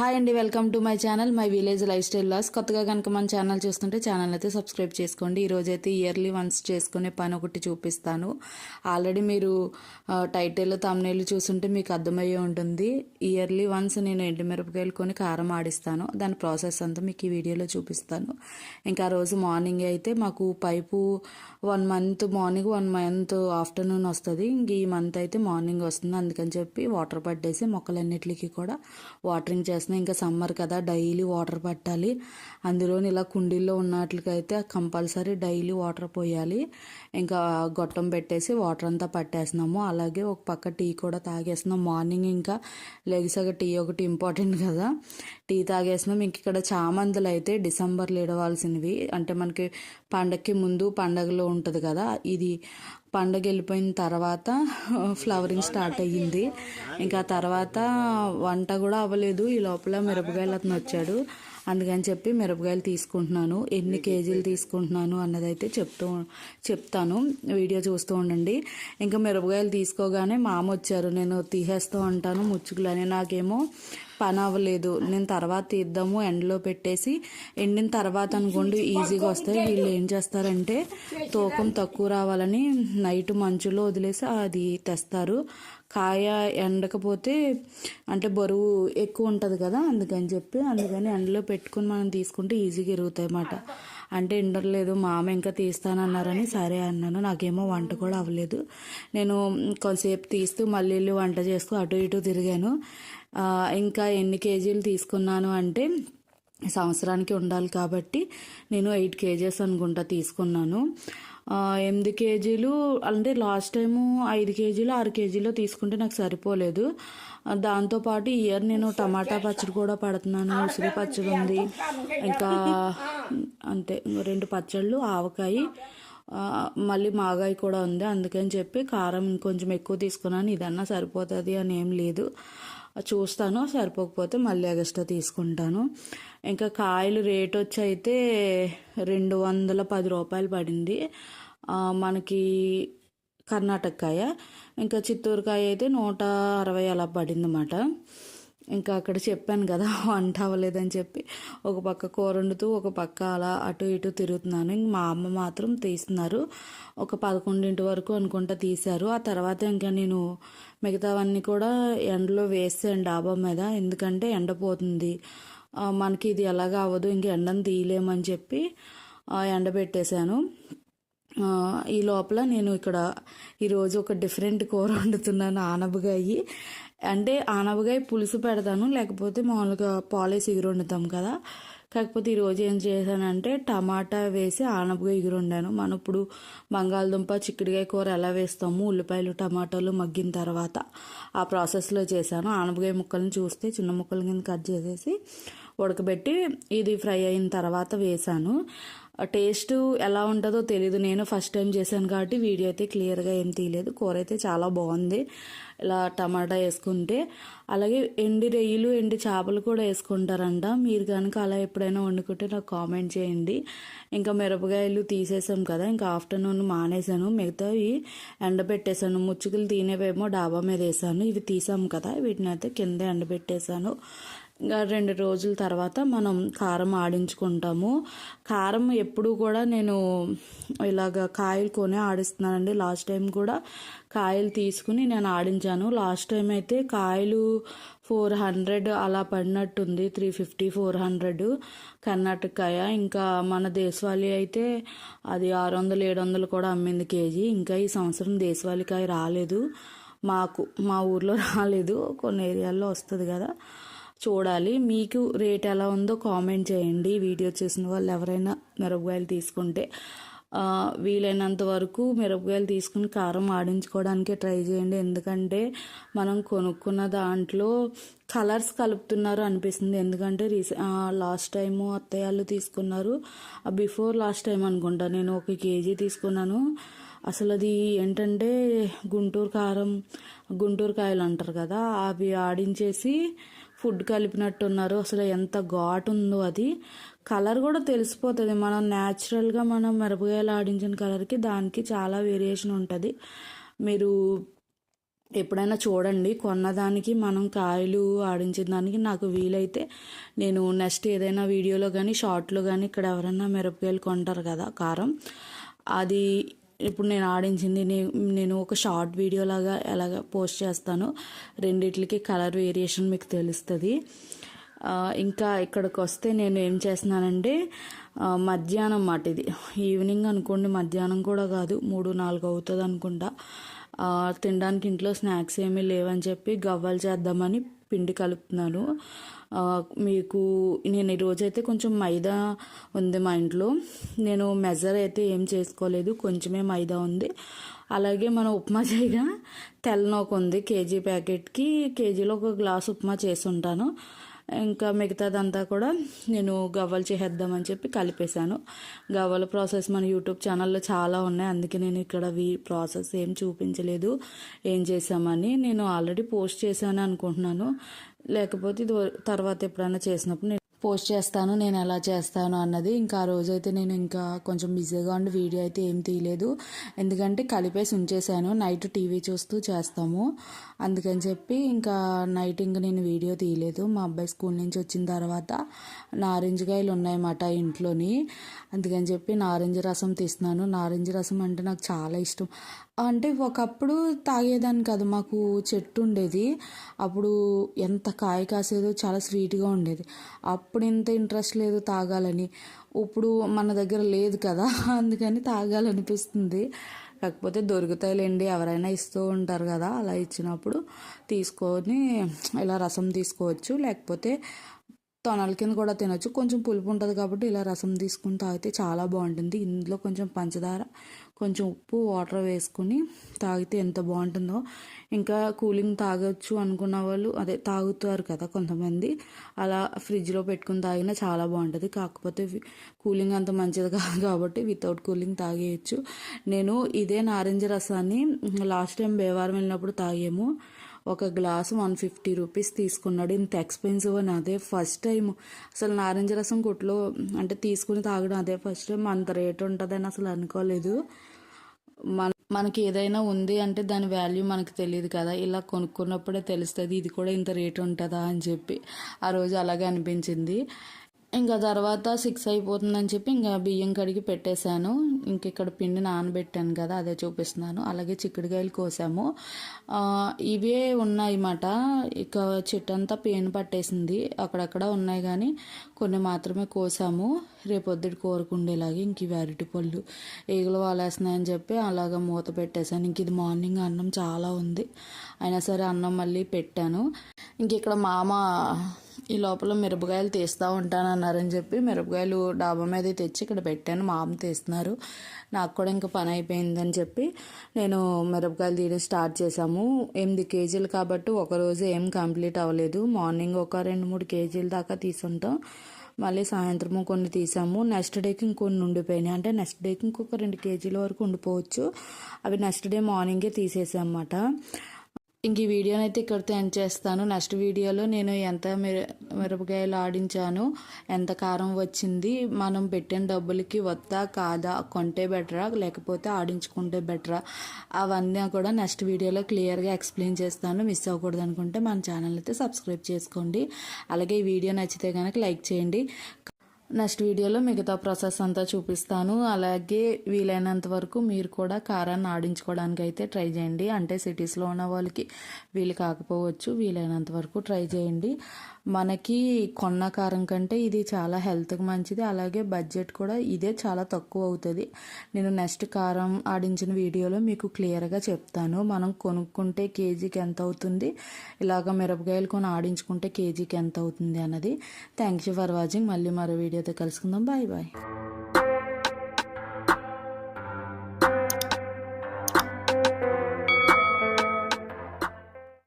Hi అండి welcome to my channel my village lifestyle loss కొత్తగా కనుక మన ఛానల్ చూస్తుంటే ఛానల్ అయితే సబ్స్క్రైబ్ చేసుకోండి. ఈరోజు అయితే ఇయర్లీ వన్స్ చేసుకునే పని ఒకటి చూపిస్తాను. ఆల్రెడీ మీరు టైటిల్ తమ్నేళ్ళు చూస్తుంటే మీకు అర్థమయ్యే ఉంటుంది. ఇయర్లీ వన్స్ నేను ఎండుమిరపకాయలు కొని కారం ఆడిస్తాను. దాని ప్రాసెస్ అంతా మీకు ఈ వీడియోలో చూపిస్తాను. ఇంకా ఆ రోజు మార్నింగ్ అయితే మాకు pipe one month morning one month afternoon వస్తుంది. ఇంక ఈ మంత్ అయితే మార్నింగ్ వస్తుంది. అందుకని చెప్పి వాటర్ పట్టేసి మొక్కలన్నిటికీ కూడా వాటరింగ్ చేస్తున్నాం ఇంకా సమ్మర్ కదా డైలీ వాటర్ పట్టాలి. అందులోని ఇలా కుండీల్లో ఉన్నట్లకైతే కంపల్సరీ డైలీ వాటర్ పోయాలి. ఇంకా గొట్టం పెట్టేసి వాటర్ అంతా పట్టేస్తున్నాము. అలాగే ఒక పక్క టీ కూడా తాగేస్తున్నాం. మార్నింగ్ ఇంకా లెగిసాక టీ ఒకటి ఇంపార్టెంట్ కదా. టీ తాగేస్తున్నాం. ఇంక ఇక్కడ చామంతులు అయితే డిసెంబర్లో ఇడవాల్సినవి. అంటే మనకి పండగకి ముందు పండగలో ఉంటుంది కదా. ఇది పండగ వెళ్ళిపోయిన తర్వాత ఫ్లవరింగ్ స్టార్ట్ అయ్యింది. ఇంకా తర్వాత వంట కూడా అవ్వలేదు. ఈ లోపల మిరపకాయలు అతను వచ్చాడు. అందుకని చెప్పి మిరపకాయలు తీసుకుంటున్నాను. ఎన్ని కేజీలు తీసుకుంటున్నాను అన్నదైతే చెప్తూ చెప్తాను. వీడియో చూస్తూ ఉండండి. ఇంకా మిరపకాయలు తీసుకోగానే మామ వచ్చారు. నేను తీసేస్తూ ఉంటాను ముచ్చుకులని. నాకేమో పని అవ్వలేదు. నేను తర్వాత తీద్దాము ఎండలో పెట్టేసి ఎండిన తర్వాత అనుకోండి ఈజీగా వస్తాయి వీళ్ళు ఏం చేస్తారంటే తూకం తక్కువ రావాలని నైట్ మంచులో వదిలేసి అది తెస్తారు. కాయ ఎండకపోతే అంటే బరువు ఎక్కువ ఉంటుంది కదా అందుకని చెప్పి అందుకని ఎండలో పెట్టుకుని మనం తీసుకుంటే ఈజీగా ఎరుగుతాయి అన్నమాట అంటే ఎండలేదు మామ ఇంకా తీస్తానన్నారని సరే అన్నాను నాకేమో వంట కూడా అవ్వలేదు. నేను కొంతసేపు తీస్తూ మళ్ళీ వంట చేస్తూ అటు ఇటు తిరిగాను. ఇంకా ఎన్ని కేజీలు తీసుకున్నాను అంటే సంవత్సరానికి ఉండాలి కాబట్టి నేను ఎయిట్ కేజెస్ అనుకుంటా తీసుకున్నాను. ఎనిమిది కేజీలు అంటే లాస్ట్ టైము ఐదు కేజీలు ఆరు కేజీలో తీసుకుంటే నాకు సరిపోలేదు. దాంతోపాటు ఇయర్ నేను టమాటా పచ్చడి కూడా పడుతున్నాను. ఉసిరి పచ్చడి ఉంది. ఇంకా అంతే రెండు పచ్చళ్ళు ఆవకాయ మళ్ళీ మాగాయి కూడా ఉంది. అందుకని చెప్పి కారం ఇంకొంచెం ఎక్కువ తీసుకున్నాను. ఇదన్నా సరిపోతుంది అని ఏం లేదు. చూస్తాను సరిపోకపోతే మళ్ళీ ఎగస్ట్రా తీసుకుంటాను. ఇంకా కాయలు రేట్ వచ్చి అయితే రెండు వందల పది రూపాయలు పడింది. మనకి కర్ణాటక కాయ. ఇంకా చిత్తూరు కాయ అయితే నూట అరవై అలా పడింది అన్నమాట ఇంకా అక్కడ చెప్పాను కదా వంట అవ్వలేదని చెప్పి. ఒక పక్క కూర వండుతూ ఒక పక్క అలా అటు ఇటు తిరుగుతున్నాను. ఇంక మా అమ్మ మాత్రం తీస్తున్నారు. ఒక పదకొండింటి వరకు అనుకుంటా తీశారు. ఆ తర్వాత ఇంకా నేను మిగతావన్నీ కూడా ఎండలో వేసాను డాబా మీద ఎందుకంటే ఎండపోతుంది పోతుంది. మనకి ఇది ఎలాగ అవ్వదు ఇంక ఎండను తీయలేమని చెప్పి ఎండబెట్టేశాను ఈ లోపల నేను ఇక్కడ ఈరోజు ఒక డిఫరెంట్ కూర వండుతున్నాను ఆనబగాయి అంటే ఆనబగాయ పులుసు పెడతాను లేకపోతే మామూలుగా పాలేసి ఎగురు వండుతాం కదా. కాకపోతే ఈరోజు ఏం చేశానంటే టమాటా వేసి ఆనపగా ఎగురు వండాను మనం ఇప్పుడు బంగాళదుంప చిక్కుడుకాయ కూర ఎలా వేస్తాము ఉల్లిపాయలు టమాటాలు మగ్గిన తర్వాత ఆ ప్రాసెస్లో చేశాను. ఆనపకాయ ముక్కల్ని చూస్తే చిన్న ముక్కల కింద కట్ చేసేసి ఉడకబెట్టి ఇది ఫ్రై అయిన తర్వాత వేసాను టేస్ట్ ఎలా ఉంటుందో తెలియదు నేను ఫస్ట్ టైం చేశాను కాబట్టి వీడియో అయితే క్లియర్గా ఏం తీయలేదు. కూర అయితే చాలా బాగుంది. ఇలా టమాటా వేసుకుంటే అలాగే ఎండి రొయ్యలు ఎండి చేపలు కూడా వేసుకుంటారంట. మీరు కనుక అలా ఎప్పుడైనా వండుకుంటే నాకు కామెంట్ చేయండి. ఇంకా మిరపకాయలు తీసేసాం కదా ఇంకా ఆఫ్టర్నూన్ మానేసాను మిగతావి ఎండబెట్టేశాను. ముచ్చుకులు తినేవేమో డాబా మీద వేసాను. ఇవి తీసాం కదా వీటిని అయితే కింద ఎండబెట్టేశాను. రెండు రోజుల తర్వాత మనం కారం ఆడించుకుంటాము. కారం ఎప్పుడు కూడా నేను ఇలాగ కాయలు కొని ఆడిస్తున్నానండి. లాస్ట్ టైం కూడా కాయలు తీసుకుని నేను ఆడించాను. లాస్ట్ టైం అయితే కాయలు ఫోర్ హండ్రెడ్ అలా పడినట్టుంది. త్రీ ఫిఫ్టీ ఫోర్ హండ్రెడ్ కర్ణాటకాయ. ఇంకా మన దేశవాళీ అయితే అది ఆరు వందలు ఏడు వందలు కూడా అమ్మింది కేజీ. ఇంకా ఈ సంవత్సరం దేశవాళీ కాయ రాలేదు. మాకు మా ఊర్లో రాలేదు. కొన్ని ఏరియాల్లో వస్తుంది కదా. చూడాలి. మీకు రేట్ ఎలా ఉందో కామెంట్ చేయండి. వీడియో చూసిన వాళ్ళు ఎవరైనా మిరపకాయలు తీసుకుంటే వీలైనంత వరకు మిరపకాయలు తీసుకుని కారం ఆడించుకోవడానికి ట్రై చేయండి. ఎందుకంటే మనం కొనుక్కున్న దాంట్లో కలర్స్ కలుపుతున్నారు అనిపిస్తుంది. ఎందుకంటే రీసె లాస్ట్ టైము అత్తయ్యాలు తీసుకున్నారు. బిఫోర్ లాస్ట్ టైం అనుకుంటా నేను ఒక కేజీ తీసుకున్నాను. అసలు అది ఏంటంటే గుంటూరు కారం గుంటూరు కాయలు అంటారు కదా అవి ఆడించేసి ఫుడ్ కలిపినట్టున్నారు. అసలు ఎంత ఘాటు ఉందో అది. కలర్ కూడా తెలిసిపోతుంది. మనం న్యాచురల్గా మనం మిరపకాయలు ఆడించిన కలర్కి దానికి చాలా వేరియేషన్ ఉంటుంది. మీరు ఎప్పుడైనా చూడండి కొన్నదానికి మనం కాయలు ఆడించిన దానికి నాకు వీలైతే నేను నెక్స్ట్ ఏదైనా వీడియోలో కానీ షార్ట్లో కానీ ఇక్కడ ఎవరైనా మిరపకాయలు కొంటారు కదా కారం. అది ఇప్పుడు నేను ఆడించింది నేను ఒక షార్ట్ వీడియో లాగా ఎలాగ పోస్ట్ చేస్తాను. రెండిట్లకి కలర్ వేరియేషన్ మీకు తెలుస్తుంది. ఇంకా ఇక్కడికి వస్తే నేను ఏం చేస్తున్నానంటే మధ్యాహ్నం మాట ఇది. ఈవినింగ్ అనుకోండి మధ్యాహ్నం కూడా కాదు మూడు నాలుగు అవుతుంది అనుకుంటా తినడానికి ఇంట్లో స్నాక్స్ ఏమీ లేవని చెప్పి గవ్వలు చేద్దామని పిండి కలుపుతున్నాను. మీకు నేను ఈరోజైతే కొంచెం మైదా ఉంది మా ఇంట్లో. నేను మెజర్ అయితే ఏం చేసుకోలేదు. కొంచెమే మైదా ఉంది. అలాగే మనం ఉప్మా చేయగా తెల్లనోక ఉంది కేజీ ప్యాకెట్కి. కేజీలో ఒక గ్లాస్ ఉప్మా చేసి ఉంటాను. ఇంకా మిగతాదంతా కూడా నేను గవ్వలు చేసేద్దామని చెప్పి కలిపేశాను. గవ్వల ప్రాసెస్ మన యూట్యూబ్ ఛానల్లో చాలా ఉన్నాయి. అందుకే నేను ఇక్కడ వీ ప్రాసెస్ ఏం చూపించలేదు ఏం చేసామని నేను ఆల్రెడీ పోస్ట్ చేశాను అనుకుంటున్నాను. లేకపోతే ఇది తర్వాత ఎప్పుడైనా చేసినప్పుడు పోస్ట్ చేస్తాను నేను ఎలా చేస్తాను అన్నది ఇంకా ఆ రోజైతే నేను ఇంకా కొంచెం బిజీగా ఉండి వీడియో అయితే ఏం తీయలేదు. ఎందుకంటే కలిపేసి ఉంచేసాను నైట్ టీవీ చూస్తూ చేస్తాము. అందుకని చెప్పి ఇంకా నైట్ ఇంకా నేను వీడియో తీయలేదు. మా అబ్బాయి స్కూల్ నుంచి వచ్చిన తర్వాత నారింజ కాయలు ఉన్నాయన్నమాట ఇంట్లోని. అందుకని చెప్పి నారింజ రసం తీస్తున్నాను. నారింజ రసం అంటే నాకు చాలా ఇష్టం. అంటే ఒకప్పుడు తాగేదాన్ని కాదు మాకు చెట్టు ఉండేది. అప్పుడు ఎంత కాయ కాసేదో చాలా స్వీట్గా ఉండేది. అప్పుడు ఇంత ఇంట్రెస్ట్ లేదు తాగాలని. ఇప్పుడు మన దగ్గర లేదు కదా అందుకని తాగాలనిపిస్తుంది. కాకపోతే దొరుకుతాయిలేండి ఎవరైనా ఇస్తూ ఉంటారు కదా అలా ఇచ్చినప్పుడు తీసుకొని ఇలా రసం తీసుకోవచ్చు. లేకపోతే తొనల కింద కూడా తినొచ్చు. కొంచెం పులుపు ఉంటుంది కాబట్టి ఇలా రసం తీసుకుని తాగితే చాలా బాగుంటుంది. ఇందులో కొంచెం పంచదార కొంచెం ఉప్పు వాటర్ వేసుకుని తాగితే ఎంత బాగుంటుందో. ఇంకా కూలింగ్ తాగొచ్చు అనుకున్న వాళ్ళు అదే తాగుతారు కదా కొంతమంది అలా ఫ్రిడ్జ్లో పెట్టుకుని తాగినా చాలా బాగుంటుంది. కాకపోతే కూలింగ్ అంత మంచిది కాదు కాబట్టి వితౌట్ కూలింగ్ తాగేయచ్చు. నేను ఇదే నారింజ రసాన్ని లాస్ట్ టైం బేవారం వెళ్ళినప్పుడు తాగాము. ఒక గ్లాస్ వన్ ఫిఫ్టీ రూపీస్ తీసుకున్నాడు. ఇంత ఎక్స్పెన్సివ్ అని అదే ఫస్ట్ టైం అసలు నారింజ రసం కొట్లో అంటే తీసుకుని తాగడం అదే ఫస్ట్ టైం అంత రేట్ ఉంటుందని అసలు అనుకోలేదు. మన మనకి ఏదైనా ఉంది అంటే దాని వాల్యూ మనకు తెలియదు కదా. ఇలా కొనుక్కున్నప్పుడే తెలుస్తుంది ఇది కూడా ఇంత రేట్ ఉంటుందా అని చెప్పి. ఆ రోజు అలాగే అనిపించింది. ఇంకా తర్వాత సిక్స్ అయిపోతుందని చెప్పి ఇంకా బియ్యం కడిగి పెట్టేశాను. ఇంక ఇక్కడ పిండి నానబెట్టాను కదా అదే చూపిస్తున్నాను. అలాగే చిక్కుడుకాయలు కోసాము. ఇవే ఉన్నాయి ఇక చెట్టు అంతా పేను పట్టేసింది. అక్కడక్కడ ఉన్నాయి కానీ కొన్ని మాత్రమే కోసాము. రేపొద్దుటి కోరుకుండేలాగే ఇంక ఇవి అరటి పళ్ళు ఈగలు వాలేస్తున్నాయని చెప్పి అలాగ మూత పెట్టేశాను. ఇంక ఇది మార్నింగ్ అన్నం చాలా ఉంది. అయినా సరే అన్నం మళ్ళీ పెట్టాను. ఇంక ఇక్కడ మామ ఈ లోపల మిరపకాయలు తీస్తూ ఉంటానన్నారని చెప్పి మిరపకాయలు డాబా మీద తెచ్చి ఇక్కడ పెట్టాను. మా అమ్మ తీస్తున్నారు. నాకు కూడా ఇంకా పని అయిపోయిందని చెప్పి నేను మిరపకాయలు తీయడం స్టార్ట్ చేశాము. ఎనిమిది కేజీలు కాబట్టి ఒకరోజు ఏం కంప్లీట్ అవ్వలేదు. మార్నింగ్ ఒక రెండు మూడు కేజీల దాకా తీసుంటాం. మళ్ళీ సాయంత్రం కొన్ని తీసాము. నెక్స్ట్ డేకి ఇంకొన్ని ఉండిపోయినాయి. అంటే నెక్స్ట్ డేకి ఇంకొక రెండు కేజీల వరకు ఉండిపోవచ్చు. అవి నెక్స్ట్ డే మార్నింగే తీసేసాం అన్నమాట ఇంక ఈ వీడియోని అయితే ఇక్కడితో ఎండ్ చేస్తాను. నెక్స్ట్ వీడియోలో నేను ఎంత మిర మిరపకాయలు ఆడించాను ఎంత కారం వచ్చింది మనం పెట్టిన డబ్బులకి వద్దా కాదా కొంటే బెటరా లేకపోతే ఆడించుకుంటే బెటరా అవన్నీ కూడా నెక్స్ట్ వీడియోలో క్లియర్గా ఎక్స్ప్లెయిన్ చేస్తాను. మిస్ అవ్వకూడదు అనుకుంటే మన ఛానల్ అయితే సబ్స్క్రైబ్ చేసుకోండి. అలాగే ఈ వీడియో నచ్చితే కనుక లైక్ చేయండి. నెక్స్ట్ వీడియోలో మిగతా ప్రాసెస్ అంతా చూపిస్తాను. అలాగే వీలైనంత వరకు మీరు కూడా కారాన్ని ఆడించుకోవడానికి అయితే ట్రై చేయండి. అంటే సిటీస్లో ఉన్న వాళ్ళకి వీలు కాకపోవచ్చు వీలైనంత వరకు ట్రై చేయండి. మనకి కొన్న కారం కంటే ఇది చాలా హెల్త్కి మంచిది. అలాగే బడ్జెట్ కూడా ఇదే చాలా తక్కువ అవుతుంది. నేను నెక్స్ట్ కారం ఆడించిన వీడియోలో మీకు క్లియర్గా చెప్తాను. మనం కొనుక్కుంటే కేజీకి ఎంత అవుతుంది? ఇలాగ మిరపకాయలు కొని ఆడించుకుంటే కేజీకి ఎంత అవుతుంది అన్నది. Thank you for watching. మళ్ళీ మరో వీడియోతో కలుసుకుందాం బాయ్ బాయ్